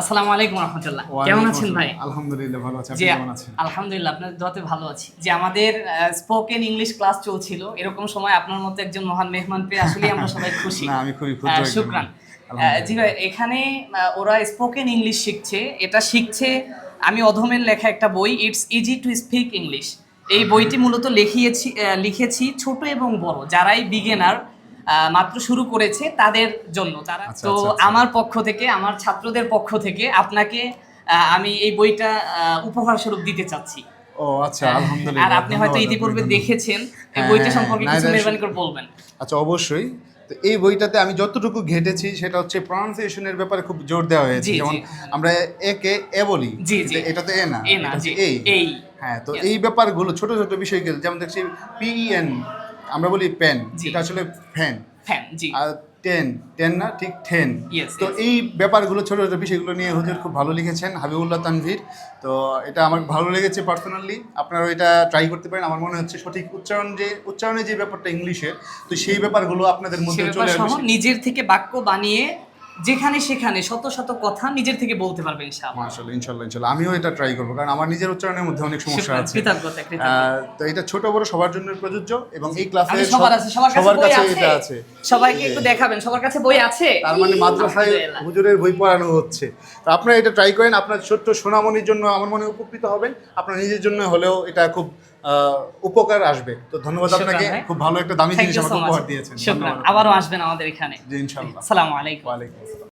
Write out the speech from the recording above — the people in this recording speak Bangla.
আসসালামু আলাইকুম রহমতুল্লাহ। কেমন আছেন ভাই? আলহামদুলিল্লাহ ভালো আছি। আপনি কেমন আছেন? আলহামদুলিল্লাহ আপনার দোয়াতে ভালো আছি। যে আমাদের স্পোকেন ইংলিশ ক্লাস চলছিল। এরকম সময় আপনার মতো একজন মহান মেহমান পেয়ে আসলে আমরা সবাই খুশি। না আমি খুবই একজন। শুক্রান। জি ভাই এখানে ওরা স্পোকেন ইংলিশ শিখছে। এটা শিখছে আমি অধমের লেখা একটা বই it's easy to speak English এই বইটি মূলত লিখিয়েছি লিখেছি ছোট এবং বড় যারাই বিগিনার মাত্র শুরু করেছে তাদের জন্য। তারা আচ্ছা, তো আচ্ছা, আচ্ছা। আমার পক্ষ থেকে আমার ছাত্রদের পক্ষ থেকে আপনাকে আমি এই বইটা উপহার স্বরূপ দিতে চাচ্ছি। ও আচ্ছা আলহামদুলিল্লাহ আর আপনি হয়তো ইতিপূর্বে দেখেছেন এই হ্যাঁ, বইটা হ্যাঁ, সম্পর্কে কিছু মেহরবানি করে বলবেন। আচ্ছা অবশ্যই। তো এই বইটাতে আমি যতটুকু ঘেটেছি সেটা হচ্ছে প্রনাউন্সিয়েশনের ব্যাপারে খুব জোর দেওয়া হয়েছে। যেমন। আমরা এ বলি এটাতে এ না না এটা জি। হচ্ছে এই। এই। হ্যাঁ তো এই ব্যাপারগুলো ছোট ছোট বিষয়গুলো যেমন দেখছি পিএন আমরা বলি পেন যেটা এটা আসলে ফ্যান ফ্যান জি। আর টেন টেন না ঠিক টেন তো এই ব্যাপারগুলো ছোটো ছোটো বিষয়গুলো নিয়ে হুজুর খুব ভালো লিখেছেন হাবিবুল্লাহ তানভীর। তো এটা আমার ভালো লেগেছে পার্সোনালি আপনারা এটা ট্রাই করতে পারেন। আমার মনে হচ্ছে সঠিক উচ্চারণ যে উচ্চারণের যে ব্যাপারটা ইংলিশে তো সেই ব্যাপারগুলো আপনাদের মধ্যে চলে আসবে। নিজের থেকে বাক্য বানিয়ে যেখানে সেখানে শত শত কথা নিজের থেকে বলতে পারবেন ইনশাআল্লাহ। মাশাআল্লাহ ইনশাআল্লাহ ইনশাআল্লাহ। আমিও এটা ট্রাই করব কারণ আমার নিজের উচ্চারণের মধ্যে অনেক সমস্যা আছে। তো এটা ছোট বড় সবার জন্য প্রযোজ্য এবং এই ক্লাসে সবার আছে সবার কাছে বই আছে। এটা আছে। সবাইকে একটু দেখাবেন সবার কাছে বই আছে? তার মানে মাদ্রাসায় হুজুরের বই পড়ানো হচ্ছে। তো আপনারা এটা ট্রাই করেন আপনার ছোট্ট সোনামণির জন্য আমার মনে উপকৃত হবেন। আপনার নিজের জন্য হলেও এটা খুব উপকার আসবে। তো ধন্যবাদ আপনাকে। খুব ভালো একটা দামি জিনিস আমাকে উপহার দিয়েছেন। আবারও আসবেন আমাদের এখানে। জি ইনশাআল্লাহ। আসসালামু আলাইকুম। ওয়ালাইকুম আসসালাম।